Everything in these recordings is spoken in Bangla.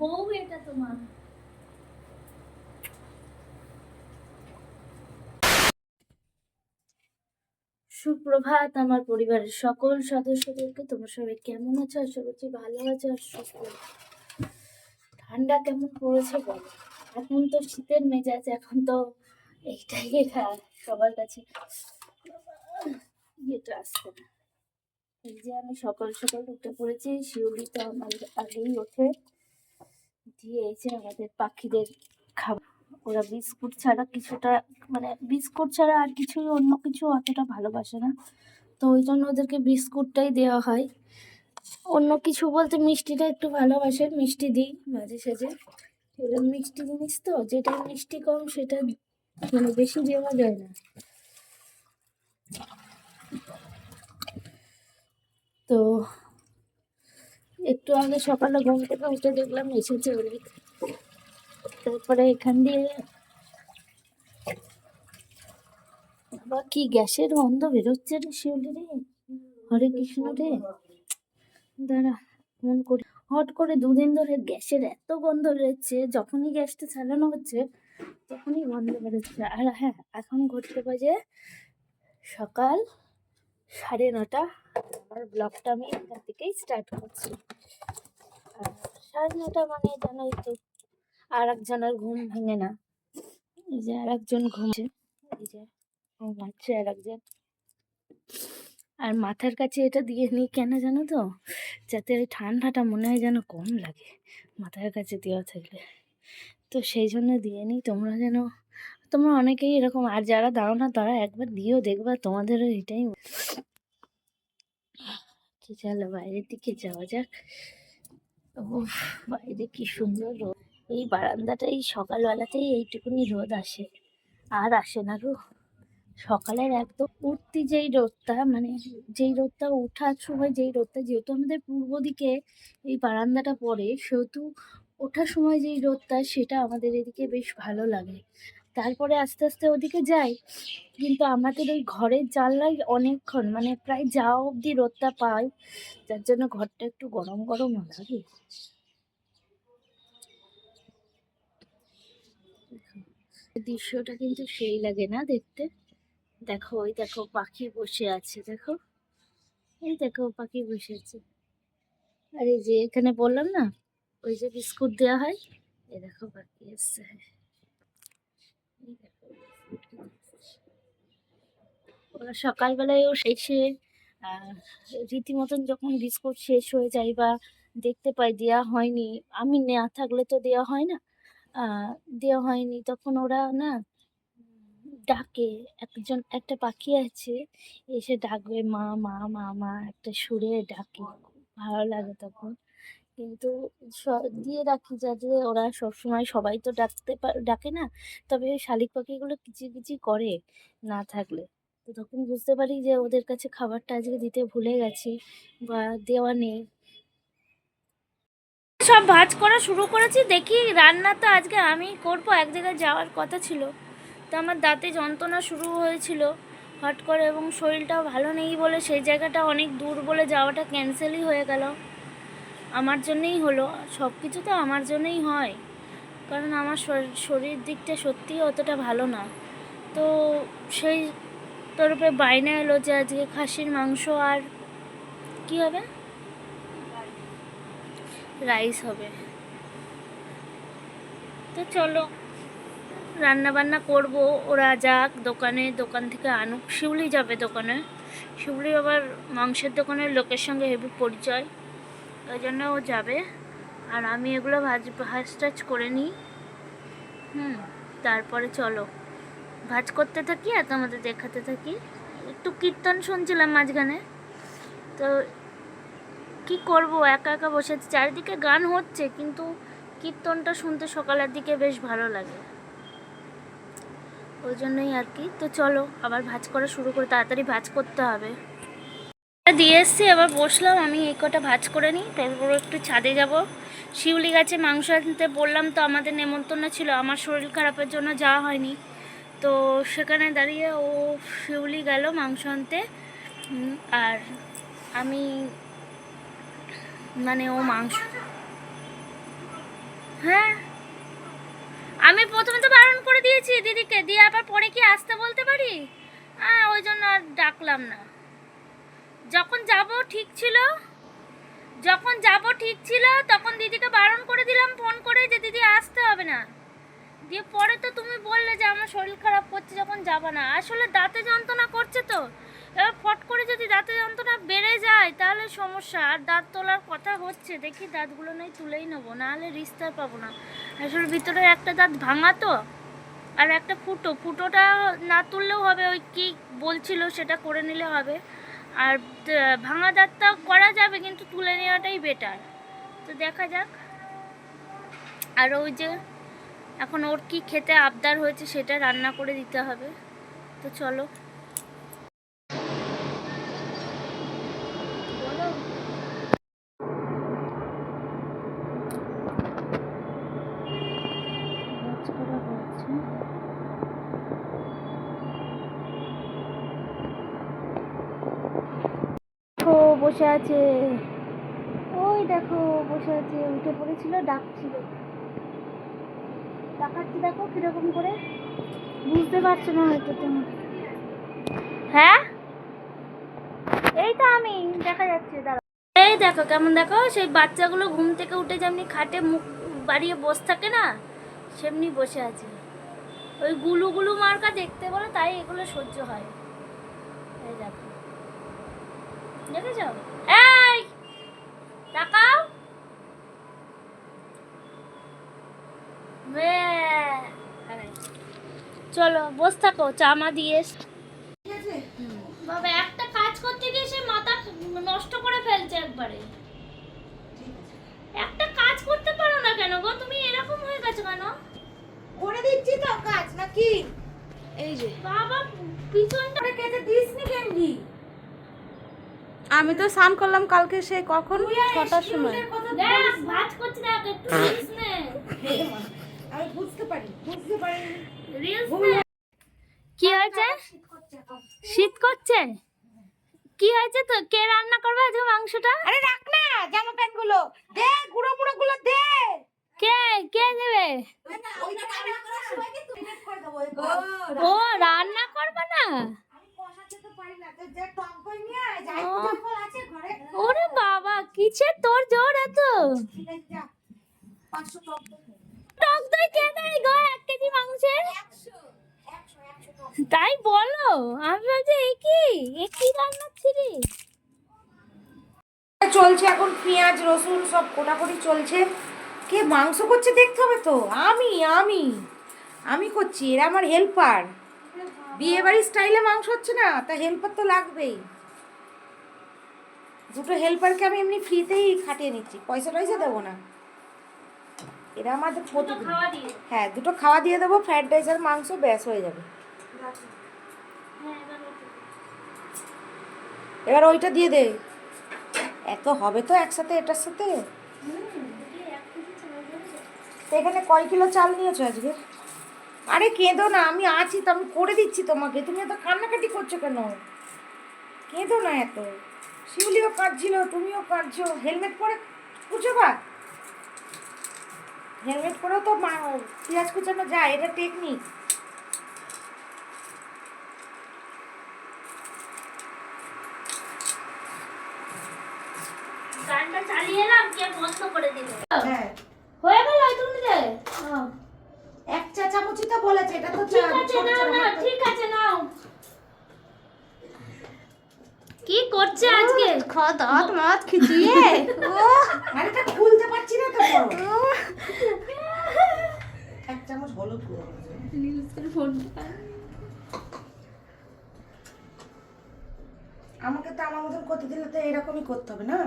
বউ এটা তোমার? সুপ্রভাত আমার পরিবারের সকল সদস্যদেরকে, তোমরা সবাই কেমন আছো? আশা করছি ভালো আছো আর ঠান্ডা কেমন পড়েছে বলো? এখন তো শীতের মেজাজ, এখন তো এইটাই এটা সবার কাছে। ইয়েটা আসছে না। এই যে আমি সকাল সকাল উঠে পড়েছি, শিউলি তো আমার আগেই ওঠে। দিয়ে আমাদের পাখিদের খাবার। ওরা বিস্কুট ছাড়া কিছুটা মানে বিস্কুট ছাড়া আর কিছুই অন্য কিছু অতটা ভালোবাসে না। তো ওই জন্য ওদেরকে বিস্কুটটাই দেওয়া হয়। অন্য কিছু বলতে মিষ্টিটা একটু ভালোবাসে, মিষ্টি দিই মাঝে সাঝে। এগুলো মিষ্টি জিনিস তো যেটা মিষ্টি কম সেটা মানে বেশি দেওয়া যায় না। তো একটু আগে সকালে ঘুম থেকে উঠে দেখলাম এসেছে অনেক। তারপরে এখান দিয়ে বা কি গ্যাসের গন্ধ বেরোচ্ছে রে শিউলি রে? হরে কৃষ্ণ রে। দাঁড়া মন করি। হট করে দুদিন ধরে গ্যাসের এত গন্ধ বেরোচ্ছে, যখনই গ্যাসটা চালানো হচ্ছে, তখনই গন্ধ বেরোচ্ছে। আর হ্যাঁ এখন ঘটতে বাজে সকাল সাড়ে নটা। আমার ব্লগটা আমি এখান থেকেই স্টার্ট করছি। সাড়ে নটা মানে জানোই তো। আর একজনের ঘুম ভেঙে না। এই যে আর একজন ঘুমছে এই যে ঘুমাচ্ছে আর একজন। আর মাথার কাছে এটা দিয়ে নিই কেন জানো তো? যাতে ওই ঠান্ডাটা মনে হয় যেন কম লাগে মাথার কাছে দেওয়া থাকলে। তো সেই জন্য দিয়ে নিই। তোমরা যেন, তোমরা অনেকেই এরকম, আর যারা দাও না তারা একবার দিয়েও দেখবা, তোমাদেরও এটাই। চলো বাইরের দিকে যাওয়া যাক। ও বাইরে কি সুন্দর রোদ। এই বারান্দাটাই সকালবেলাতেই এইটুকুনি রোদ আসে। আর আসে না গো। সকালের একদম উঠতি যেই রোদটা মানে যেই রোদটা ওঠার সময়, যেই রোদটা, যেহেতু আমাদের পূর্ব দিকে এই বারান্দাটা পড়ে, সেহেতু ওঠার সময় যেই রোদটা, সেটা আমাদের এদিকে বেশ ভালো লাগে। তারপরে আস্তে আস্তে ওদিকে যাই। কিন্তু আমাদের ওই ঘরের জানলায় অনেকক্ষণ মানে প্রায় যাওয়া অবধি রোদটা পাই, যার জন্য ঘরটা একটু গরম গরম লাগে। দৃশ্যটা কিন্তু সেই লাগে না দেখতে। দেখো, ওই দেখো পাখি বসে আছে, দেখো। এই দেখো পাখি বসে আছে। আর এই যে এখানে বললাম না, ওই যে বিস্কুট দেওয়া হয় এই দেখো পাখি এসছে। এই দেখো, ওরা সকালবেলায় ও এসে রীতিমতন যখন বিস্কুট শেষ হয়ে যায় বা দেখতে পাই দেওয়া হয়নি আমি না থাকলে তো দেওয়া হয় না দেওয়া হয়নি তখন ওরা না ডাকে একজন একটা পাখি আছে এসে ডাকবে মা মা মা মা একটা সুরে ডাকে ভালো লাগে তখন। কিন্তু দিয়ে রাখি যাতে ওরা সবসময় সবাই তো ডাকতে ডাকে না। তবে শালিক পাখিগুলো কিচি কিচি করে না থাকলে। তো তখন বুঝতে পারি যে ওদের কাছে খাবারটা আজকে দিতে ভুলে গেছি বা দেওয়া নেই। সব ভাজ করা শুরু করেছি। দেখি রান্না তো আজকে আমি করব। এক জায়গায় যাওয়ার কথা ছিল। তো আমার দাঁতে যন্ত্রণা শুরু হয়েছিল হট করে এবং শরীরটাও ভালো নেই বলে সেই জায়গাটা অনেক দূর বলে যাওয়াটা ক্যান্সেলই হয়ে গেল। আমার জন্যই হলো সব কিছু তো আমার জন্যই হয়। কারণ আমার শরীর দিকটা সত্যিই অতটা ভালো না। তো সেই তরফে বাইনা এলো যে আজকে খাসির মাংস আর কি হবে? রাইস হবে। তো চলো রান্না বান্না করব, ওরা যাক, দোকানে, দোকান থেকে আনুক। শিউলি যাবে দোকানে। শিউলি আবার মাংসের দোকানের লোকের সঙ্গে হেভি পরিচয়। ওই জন্য ও যাবে। আর আমি এগুলো ভাজ ভাজ টাজ করে নিই। হুম, তারপরে চলো। ভাজ করতে থাকি আর তোমাদের দেখাতে থাকি। একটু কীর্তন শুনছিলাম মাঝখানে। তো কি করব? একা একা বসে চারিদিকে গান হচ্ছে, কিন্তু কীর্তনটা শুনতে সকালের দিকে বেশ ভালো লাগে। ওই জন্যই আর কি। তো চলো, আবার ভাজ করা শুরু করে, তাড়াতাড়ি ভাজ করতে হবে। দিয়ে এসছি আবার বসলাম, আমি এই কটা ভাজ করে নিই, তারপর একটু ছাদে যাব। শিউলি গাছে মাংস আনতে বললাম তো আমাদের নেমন্তন্ন ছিল, আমার শরীর খারাপের জন্য যাওয়া হয়নি। তো সেখানে দাঁড়িয়ে ও শিউলি গেল মাংস আনতে আর আমি মানে ও মাংস হ্যাঁ? আমি প্রথমে তো বারণ করে দিয়েছি দিদিকে, দিয়ে আবার পরে কি আসতে বলতে পারি? হ্যাঁ ওই জন্য আর ডাকলাম না। যখন যাব ঠিক ছিল? যখন যাব ঠিক ছিল, তখন দিদিকে বারণ করে দিলাম, ফোন করে যে দিদি আসতে হবে না। দিয়ে পরে তো তুমি বললে যে আমার শরীর খারাপ করছে, যখন যাবা না। আসলে দাঁতে যন্ত্রণা করছে তো। এবার ফট করে যদি দাঁতে যন্ত্রণা বেড়ে যায়, তাহলে সমস্যা। আর দাঁত তোলার কথা হচ্ছে, দেখি দাঁতগুলো নয় তুলেই নেব, নাহলে রিস্তার পাবো না। আসলে ভিতরে একটা দাঁত ভাঙা তো, আর একটা ফুটো। ফুটোটা না তুললেও হবে, ওই কি বলছিল সেটা করে নিলে হবে। আর ভাঙা দাঁতটা করা যাবে, কিন্তু তুলে নেওয়াটাই বেটার তো দেখা যাক। আর ওই যে, এখন ওর কি খেতে আবদার হয়েছে সেটা রান্না করে দিতে হবে। তো চলো দেখো বসে আছে। ওই দেখো, বসে আছে, উঠে পড়েছিল, ডাকছিল। তাকাচ্ছি দেখো কীরকম করে। বুঝতে পারছ না হয়তো তুমি। হ্যাঁ? এই তো আমি, দেখা যাচ্ছে দাঁড়া এই দেখো, কেমন দেখো? সেই বাচ্চাগুলো ঘুম থেকে উঠে যেমনি খাটে মুখ বাড়িয়ে বসে থাকে না, সেমনি বসে আছে। ওই গুলু গুলু মার্কা দেখতে বলো, তাই এগুলো সহ্য হয়। এই দেখো। দেখেছ এই তাকাও। চলো বস থাকো চামা দিয়ে বাবা একটা কাজ করতে গিয়ে সে মাথা নষ্ট করে ফেলছে একবারে। একটা কাজ করতে পারো না কেন গো? তুমি এরকম হয়ে গেছো কেন? করে দিচ্ছি তো কাজ নাকি? এই যে। বাবা পিছনটা করে কেটে দিসনি ক্যান্ডি আমি তো স্নান করলাম কালকে সে কখন? ছটার সময়। দেখ ভাজ করছে দেখ একটু রিলস নে। আমি বুঝতে পারি বুঝতে পারি রিলস নে। কি হয়েছে? শীত করছে? কি হয়েছে তো? কে রান্না করবে আজকে মাংসটা? আরে রাখ না জামা প্যান্টগুলো দে গুঁড়ো মুড়ো গুলো দে। কে কে দেবো? ও রান্না করবে না? ওরে বাবা কিসের তোর জোর এত? টক দই। কে দেয় গো এক কেজি মাংসের? তাই বলো আমি ভাবছি এ কি? এ কি রান্না ছিলি? চলছে এখন পেঁয়াজ রসুন সব কোটাকুটি চলছে। কে মাংস করছে দেখতে হবে তো। আমি আমি আমি করছি এরা আমার হেল্পার বিয়ে বাড়ির স্টাইলে মাংস হচ্ছে না তা হেল্পার তো লাগবেই। দুটো হেল্পারকে আমি এমনি ফ্রিতেই খাটিয়ে নিচ্ছি পয়সা টয়সা দেবো না। এরা আমাদের তো খাওয়া হ্যাঁ দুটো খাওয়া দিয়ে দেবো ফ্রাইড রাইস আর মাংস ব্যাস হয়ে যাবে। হ্যাঁ এবার ওইটা দিয়ে দে। এত হবে তো একসাথে এটার সাথে? এখানে কয় কিলো চাল নিয়েছো আজকে? আরে কেঁদো না আমি আছি তো আমি করে দিচ্ছি তোমাকে। তুমি এত কান্নাকাটি করছ কেন? কেঁদো না এত। শিউলিও কাঁদছিল তুমিও কাঁদছো। হেলমেট পরে কুচোবা হেলমেট পরেও তো পেঁয়াজ কুচানো যায় এটা টেকনিক গানটা চালিয়ে এলাম কে বন্ধ করে দিল। হয়ে গেল তুমি যে এক চা চামচই তো বলেছে এটা তো ঠিক আছে নাও না ঠিক আছে নাও। কি করছে আজকে? মাছ খিচিয়ে। আরে এটা খুলতে পারছি না তো বড়। এক চামচ হলুদ গুঁড়ো আমাকে তো আমার মতন করতে দিলে তো এরকমই করতে হবে না?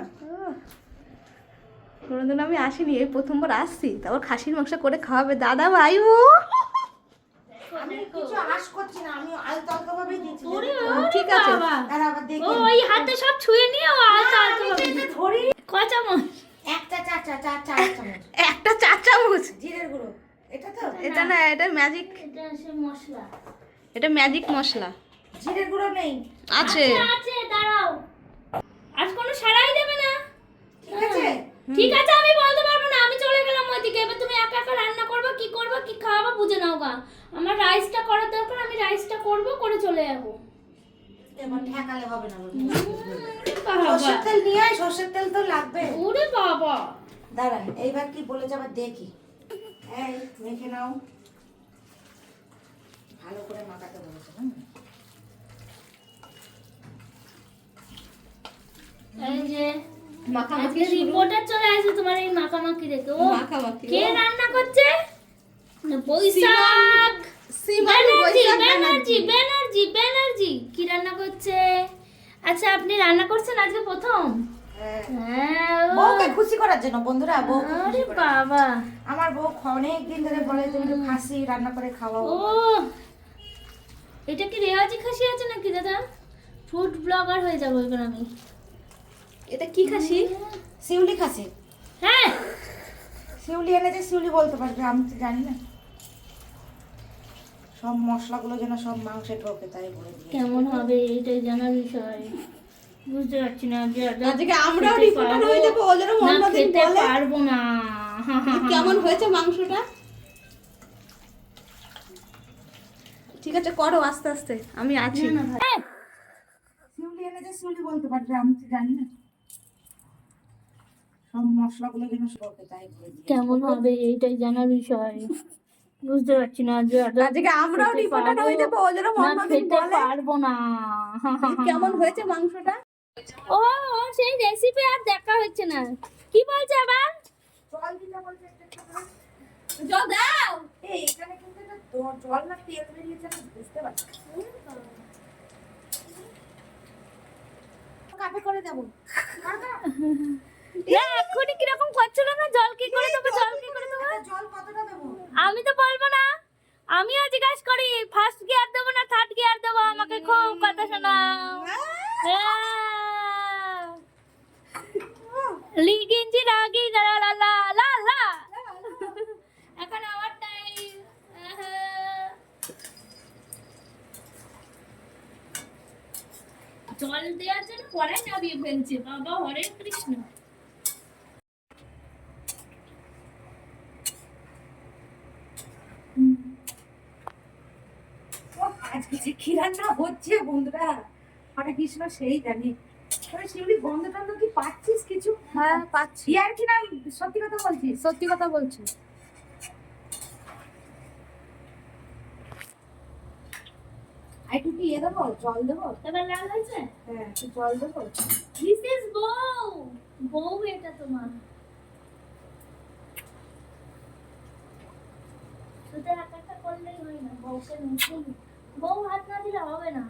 কোনোদিন আমি আসিনি এই প্রথমবার আসছি তারপর খাসির মাংস করে খাওয়াবে। দাদা ভাই ও আমি কিছু আশ করছি না আমি আলতো আলতো ভাবেই দিচ্ছি ঠিক আছে। আর আবার দেখি। ওই হাতে সব ছুঁয়ে নিয়ে ও আলতো আলতো আমি ভাবে এটা ধরি। ক চামচ? একটা চা চা চা চা চামচ। একটা চার চামচ? জিরের গুঁড়ো। এটা তো? এটা না। এটা ম্যাজিক এটা সে মশলা। এটা ম্যাজিক মশলা। জিরের গুঁড়ো নেই। আছে। আছে দাঁড়াও। আজ কোনো সারাই দেবে না। ঠিক আছে? ঠিক আছে আমি বলতে পারব না আমি চলে গেলাম ওইদিকে। এবার তুমি একা একা রান্না করবে কি করবে কি খাওয়াবো বুঝে নাও গা। আমার রাইসটা করার দরকার আমি রাইসটা করব করে চলে যাব। এবার ঠেকালে হবে না সর্ষের তেল নিয়ে আয় সর্ষের তেল তো লাগবে। ওরে বাবা। দাঁড়া এইবার কি বলেছে আবার দেখি। এই মেখে নাও। ভালো করে মাখাতে বলেছে হুম। এই যে মাখামাখি রিপোর্টার চলে আসবে তোমার এই মাখামাখি দেখে। ও মাখামাখি কে রান্না করছে? বৈশাখ। ব্যানার্জি ব্যানার্জি ব্যানার্জি। ব্যানার্জি কি রান্না করছে? আচ্ছা আপনি রান্না করছেন আজকে প্রথম? হ্যাঁ। হ্যাঁ বউকে খুশি করার জন্য বন্ধুরা আরে বাবা। আমার বউ অনেক দিন ধরে বলে তুমি খাসি রান্না করে খাওয়াও ও এটা কি রেওয়াজি খাসি আছে নাকি দাদা? ফুড ব্লগার হয়ে যাব এবার আমি। এটা কি খাসি? শিউলি খাসি। হ্যাঁ। শিউলি এনেছে শিউলি বলতে পারবে আমি তো জানি না। সব মশলাগুলো যেন সব মাংসে ঢোকে তাই বলে কেমন হবে এইটাই জানার বিষয়। বুঝতে পারছি না যে আজকে আমরাও রিপোর্টার হয়ে যাব ও যেন না অন্যদিন বলে। পারব না। কেমন হয়েছে মাংসটা? ঠিক আছে করো আস্তে আস্তে আমি আছি। না। শিউলি এনেছে শিউলি বলতে পারবে আমি তো জানি না। সব মশলাগুলো যেন ঢোকে তাই কেমন হবে এইটাই জানার বিষয়। বুঝতে পারছি না যে আজকে আমরাও রিপোর্টার হয়ে যাব ও যেন না অন্যদিন খেতে বলে। পারব না। কেমন হয়েছে মাংসটা? ও ও, সেই রেসিপি আর দেখা হচ্ছে না। কি বলছে আবার? জল দিতে বলছে একটা একটু করে। জল দাও! এই এখানে কিন্তু জল না তেল বেরিয়েছে বুঝতে পারছি কাপে করে দেবো। না এক্ষুনি কীরকম করছিল না জল কি করে দেবো? জল কি করে দেবো? জল কতটা দেবো? আমি তো বলব না। আমিও জিজ্ঞাসা করি। ফার্স্ট গিয়ার দেবো না থার্ড গিয়ার দেবো? আমাকে খুব কথা শোনাও। লিগিনজি রাগি লা লা লা লা লা। এখন আমার টাইম জল দেওয়ার জন্য পরে নামিয়ে ফেলছে। বাবা হরে কৃষ্ণ ও, আজকে যে কি রান্না হচ্ছে বন্ধুরা? হরে কৃষ্ণ সেই জানি। শিউলি গন্ধ টন্ধ কি পাচ্ছিস কিছু? হ্যাঁ পাচ্ছি। ইয়ার কি না সত্যি কথা বলছিস? সত্যি কথা বলছি। একটু কি ইয়ে দেবো? জল দেবো? এবার লাল হয়েছে? হ্যাঁ একটু জল দেবো। দিস ইজ বউ। বউ এটা তোমার। শুধু এক একটা করলেই হয় না বউকে নতুন। বউ হাত না দিলে হবে না।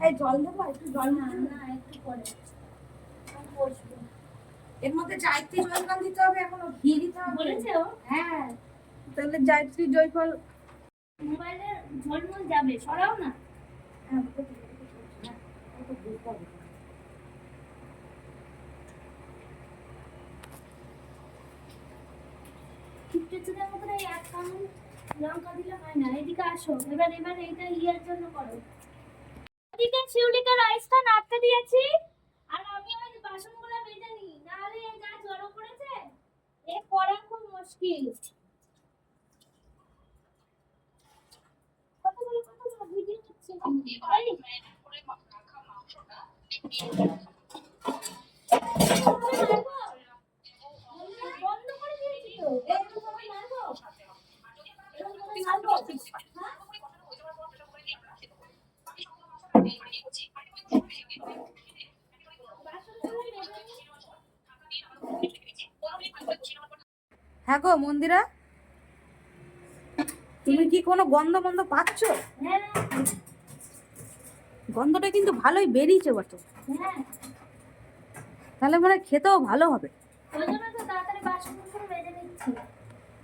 এই জল দেবো একটু জল না না একটু পরে। এর মধ্যে জায়ত্রী জয়ফল দিতে হবে এখনও ঘি দিতে হবে। বলেছে ও? হ্যাঁ তাহলে জায়ত্রী জয়ফল। মোবাইলের ঝলমল যাবে সরাও না। হ্যাঁ, হবে। কিপটেচুরের মতো এই এক কামড় লঙ্কা দিলে হয় না। এদিকে আসো। এবার এবার এইটা ইয়ার জন্য করো। এদিকে শিউলিকা রাইসটা নাড়তে দিয়েছি। আর আমি ওই বাসনগুলো বেজে নিই। নাহলে যা জড়ো করেছে এ করা খুব মুশকিল। কতগুলো কতগুলো ভিডিও হচ্ছে বন্ধ করে দিয়েছি তো এরকম ভাবে নাড়বো এরকম ভাবে নাড়বো হ্যাঁ গো, মন্দিরা? তুমি কি কোনো গন্ধ মন্ধ পাচ্ছ? গন্ধটা কিন্তু ভালোই বেরিয়েছে বটে। তাহলে মানে খেতেও ভালো হবে। তাড়াতাড়ি বাসনগুলো বেজে নিচ্ছি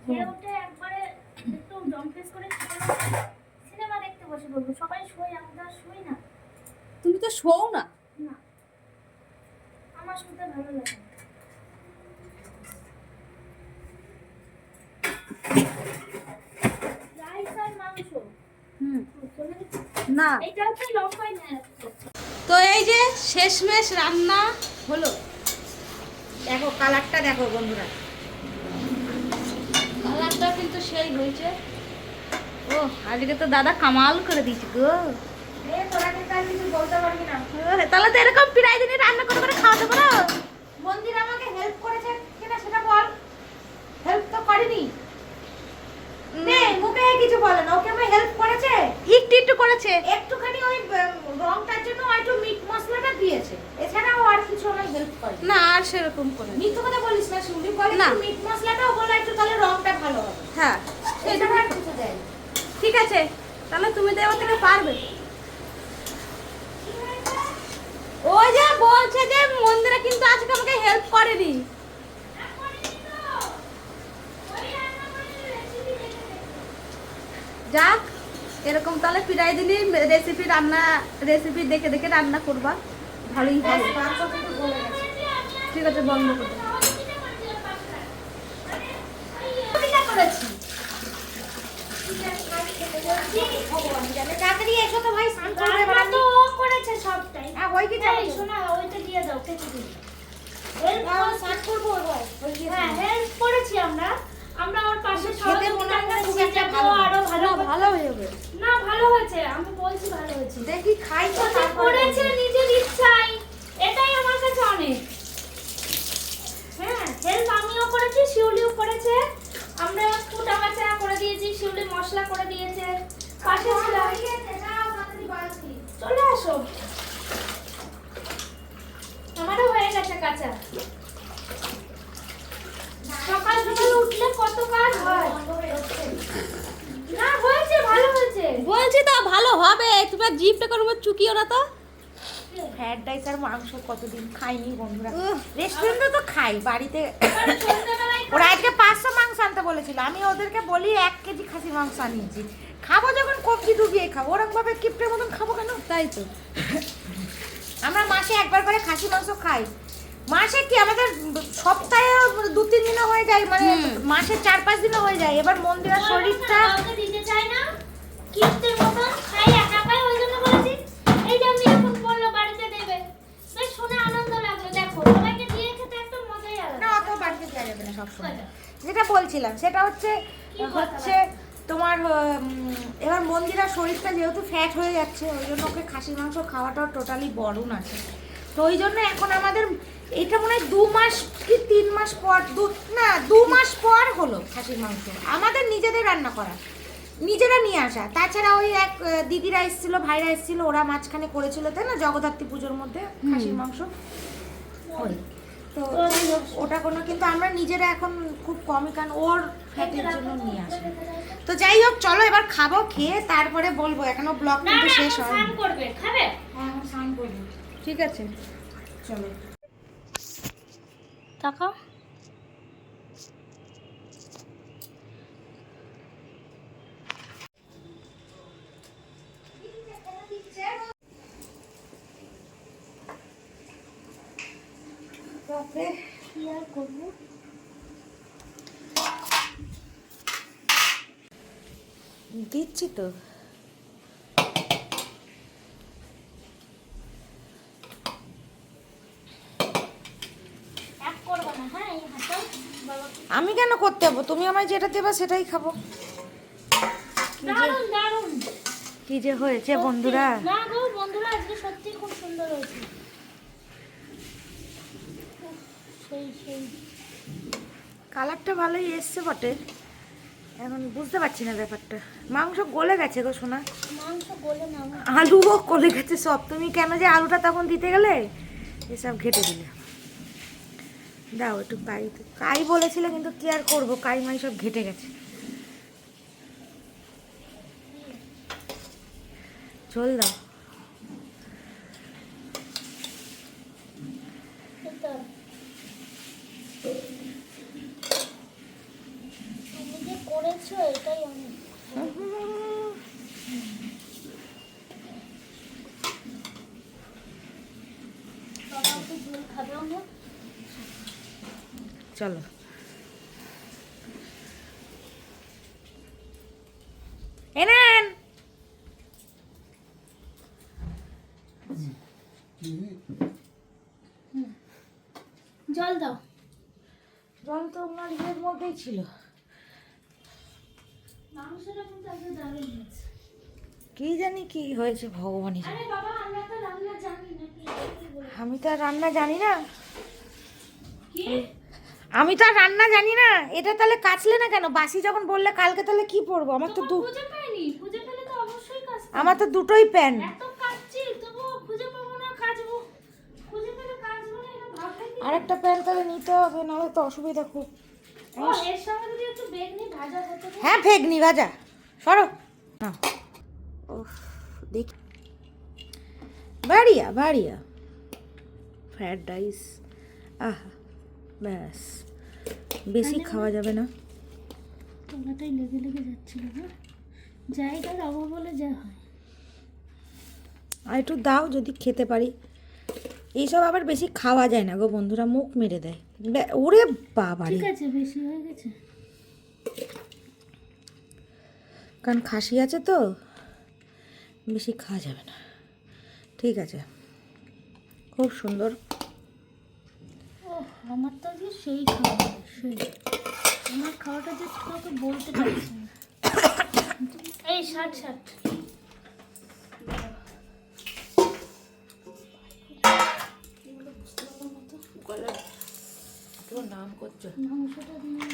খেয়ে উঠে একবারে একটু জম্পেস করে সিনেমা দেখতে বসে সবাই শোয় আমরা শুই না। তুমি তো শোও না? না। আমার শুতে ভালো লাগে না। তো এই যে শেষমেশ রান্না হলো। দেখো কালারটা দেখো বন্ধুরা। কালারটা কিন্তু সেই হয়েছে। ও আজকে তো দাদা কামাল করে দিয়েছি গো। তাহলে তো এরকম প্রায় দিনই রান্না করে করে খাওয়াতে পারো মন্দির আমাকে হেল্প করেছে কিনা সেটা বল। হেল্প তো করেনি। মুখে কিছু বলে না ওকে আমি হেল্প করেছে? একটু একটু করেছে। একটুখানি ওই রংটার জন্য একটু মিট মশলাটা দিয়েছে। এছাড়াও আর কিছু আমায় হেল্প করে না আর সেরকম করে মিথ্যে কথা বলিস না শুনলি? বলে না। মিট মশলাটাও বলে একটু তাহলে রংটা ভালো হবে। হ্যাঁ। আর কিছু দেয়। ঠিক আছে তাহলে তুমি তো এবার থেকে পারবে। ওই যে বলছে যে মন্দিরে কিন্তু আজকে আমাকে হেল্প করেনি। যাক এরকম তাহলে প্রায় দিনই রেসিপি রান্না রেসিপি দেখে দেখে রান্না করবা। ভালোই হবে। ঠিক আছে বন্ধ করে দাও। পিঠা করেছি। ভগবান জানে। তাড়াতাড়ি এসো তো ভাই স্নান করবে এবার আমি। তো ও করেছে সবটাই। হ্যাঁ, ওই কি যাবে শোনা ওইটা দিয়ে দাও কেটে দিই হেল্প হ্যাঁ, স্নান করব এবার। হ্যাঁ হেল্প করেছি আমরা। আমরা ওর পাশে মনে হয় খুব একটা ভালো আরও ভালো ভালো যাবে না ভালো হয়েছে। আমি বলছি ভালো হয়েছে। দেখি খাই তো করেছে নিজের ইচ্ছাই এটাই আমার কাছে অনেক। হ্যাঁ হেল্প আমিও করেছি শিউলিও করেছে। আমরা ফুটা মাচা করে দিয়েছি শিউলি মশলা করে দিয়েছে। পাশে ছিলাম হয়ে গেছে, যাও, তাড়াতাড়ি বালতি। চলে আসো। আমারও হয়ে গেছে কাঁচা। সকাল সকাল উঠলে কত কাজ হয়? না হয়েছে ভালো হয়েছে। বলছি তো ভালো হবে। তোমার জিপটা কোনো চুকিও না তো। ফ্রাইড রাইস আর মাংস কতদিন খাইনি বন্ধুরা। রেস্টুরেন্টে তো খাই বাড়িতে ওরা আজকে পাঁচশো মাংস আনতে বলেছিল। আমি ওদেরকে বলি এক কেজি খাসি মাংস আনিয়েছি। খাব যখন কবজি ডুবিয়ে খাব। ওরকম ভাবে কিপটের মতন খাব কেন? তাই তো। আমরা মাসে একবার করে খাসি মাংস খাই। মাসে কি আমাদের সপ্তাহে দু তিন দিনও হয়ে যায় মানে। মাসে চার পাঁচ দিনও হয়ে যায়। এবার মন্দিরের শরীরটা দিতে চায় না। কিপ্টের মতন খাই একা ওই জন্য বলেছি এই যে আমি এখন বলল বাড়িতে দেবে বেশ শুনে আনন্দ লাগল। দেখো সবাইকে দিয়ে খেতে একটা মজাই না অত বাড়িতে দেওয়া যাবে না সবসময়। যেটা বলছিলাম সেটা হচ্ছে হচ্ছে উম, এবার মন্দিরার শরীরটা যেহেতু ফ্যাট হয়ে যাচ্ছে ওই জন্য ওকে খাসির মাংস খাওয়াটাও টোটালি বরণ আছে। তো ওই জন্য এখন আমাদের এটা মনে হয় দু মাস কি তিন মাস পর দু না দু মাস পর হলো খাসির মাংস। আমাদের নিজেদের রান্না করা নিজেরা নিয়ে আসা। তাছাড়া ওই এক দিদিরা এসেছিল ভাইরা এসেছিল ওরা মাঝখানে করেছিল তাই না? জগদ্ধাত্রী পুজোর মধ্যে খাসির মাংস। ওই। তো ওটা কোনো কিন্তু আমরা নিজেরা এখন খুব কমই কারণ ওর ফ্যাটের জন্য নিয়ে আসি। তো যাই হোক চলো এবার খাব খেয়ে তারপরে বলব এখনও ব্লগ কিন্তু শেষ হ্যাঁ করব। ঠিক আছে চলো। তাকাও। তারপরে কি আর করব? দিচ্ছি তো। হ্যাঁ আমি কেন করতে যাব? তুমি আমায় যেটা দেবা সেটাই খাব। কি যে হয়েছে বন্ধুরা। না গো বন্ধুরা আজকে সত্যি খুব সুন্দর হয়েছে। সেই সেই কালারটা ভালোই এসছে বটে। এখন বুঝতে পারছি না ব্যাপারটা। মাংস গলে গেছে গো সোনা। মাংস গলে না আলুও গলে গেছে সব। তুমি কেন যে আলুটা তখন দিতে গেলে? এসব ঘেটে দিলে। দাও একটু কাই কাই বলেছিলে কিন্তু কি আর করব? কাই মাই সব ঘেটে গেছে। চল দাও এটা। তুমি যে করেছ এটাই অনেক বাবা একটু ঝোল খাবেও না চলো। এনেন জল দাও। জল তো ওনার ইয়ের মধ্যেই ছিল। কি জানি কি হয়েছে ভগবানই আমি তো আর রান্না জানি না। কি? আমি তো আর রান্না জানি না। এটা তাহলে কাচলে না কেন? বাসি যখন বললে কালকে তাহলে কি পরবো? আমার তো দু আমার তো দুটোই প্যান্ট এত কাটছি তবু খুঁজে পাবো না কাজবো খুঁজে পেলে কাজবো না এটা ভাবলে কি আরেকটা প্যান্ট তাহলে নিতে হবে নাহলে তো অসুবিধা খুব। হ্যাঁ ফেগনি ভাজা। সরো। দেখ। বাড়িয়া বাড়িয়া। ফ্রায়েড রাইস আহা। ব্যাস। বেশি খাওয়া যাবে না। তলাটাই লেগে লেগে যাচ্ছিল না? জায়গার অভাব বলে যা হয়। আর একটু দাও যদি খেতে পারি। এইসব আবার বেশি খাওয়া যায় না গো বন্ধুরা মুখ মেরে দেয়। ওরে বাবা ঠিক আছে বেশি হয়ে গেছে। কারণ খাসি আছে তো বেশি খাওয়া যাবে না। ঠিক আছে। খুব সুন্দর। আমার তো আজকে সেই খাওয়া সেই। আমার খাওয়াটা যে কাউকে বলতে পারছি না। এই ষাট ষাট নাম করছ? মাংসটা দিয়ে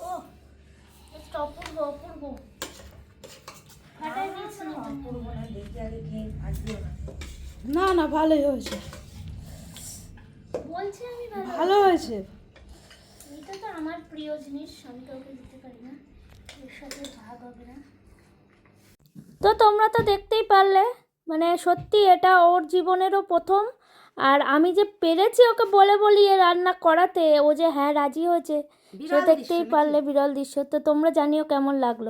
ও জাস্ট অপূর্ব অপূর্ব ফাটাই দিয়েছে না না না ভালোই হয়েছে। বলছি আমি ভালো ভালো হয়েছে? এটা তো আমার প্রিয় জিনিস আমি কাউকে দিতে পারি না। এর সাথে ভাগ হবে না। তো তোমরা তো দেখতেই পারলে মানে সত্যি এটা ওর জীবনেরও প্রথম। আর আমি যে পেরেছি ওকে বলে বলি এ রান্না করাতে ও যে হ্যাঁ রাজি হয়েছে। সে দেখতেই পারলে বিরল দৃশ্য। তো তোমরা জানিও কেমন লাগল।